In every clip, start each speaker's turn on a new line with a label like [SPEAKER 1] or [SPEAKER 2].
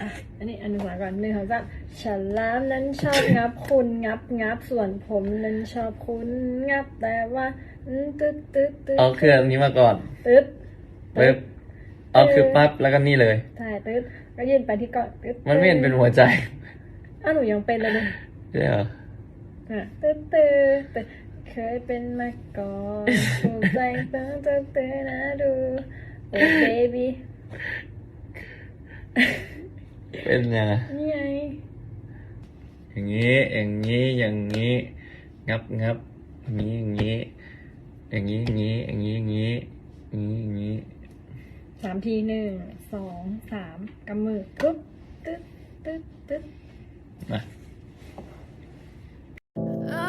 [SPEAKER 1] อะอันนี้อันหนึ่งก่อนหนึ่งสองสามฉลามนั้นชอบงับคุณงับงับส่วนผมนั้นชอบคุณงับแต่ว่าอืมตึ๊ดตึ๊ดตึ๊ด
[SPEAKER 2] เอาเครื่องนี้มาก่อน
[SPEAKER 1] ตึ๊ด
[SPEAKER 2] ปึ๊บเอาคือปั๊บแล้วก็นี่เลย
[SPEAKER 1] ใช่ตึ๊ดก็ยื่นไปที่ก่อนตึ๊ด
[SPEAKER 2] มันไม่เห็นเป็นหัวใจ
[SPEAKER 1] อ้าวหนูยังเป็นเลยเลย
[SPEAKER 2] ใช่เหรอ
[SPEAKER 1] อะตึ๊ดตึ๊ดตึ๊ดเคยเป็นมาก่อนถูกใจตึ๊ดตึ๊ดตึ๊ดนะดูโอ้เบบี้
[SPEAKER 2] เป็นยังไง
[SPEAKER 1] นี่ไง
[SPEAKER 2] อย่างนี้อย่างนี้อย่างนี้ งับงับอย่างนี้อย่างนี้อย่างนี้อย่างนี้อย่างนี้อย่างนี้อย่างนี้อย่างนี้
[SPEAKER 1] สามทีหนึ่งสองสามกำมือปุ๊บตึ๊ดตึ๊ดตึ๊ด
[SPEAKER 2] มา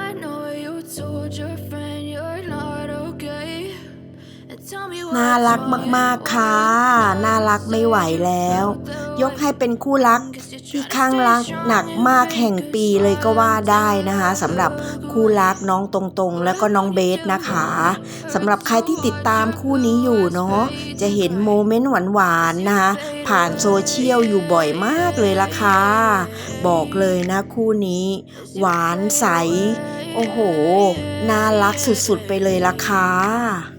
[SPEAKER 3] I know you told your friend
[SPEAKER 4] น่ารักมากๆค่ะ น่ารักไม่ไหวแล้ว ยกให้เป็นคู่รักที่ข้างรักหนักมากแห่งปีเลยก็ว่าได้นะคะสำหรับคู่รักน้องตรงๆ แล้วก็น้องเบสนะคะสำหรับใครที่ติดตามคู่นี้อยู่เนาะจะเห็นโมเมนต์หวานๆนะคะผ่านโซเชียลอยู่บ่อยมากเลยล่ะค่ะบอกเลยนะคู่นี้ หวานใส โอ้โห น่ารักสุดๆไปเลยล่ะค่ะ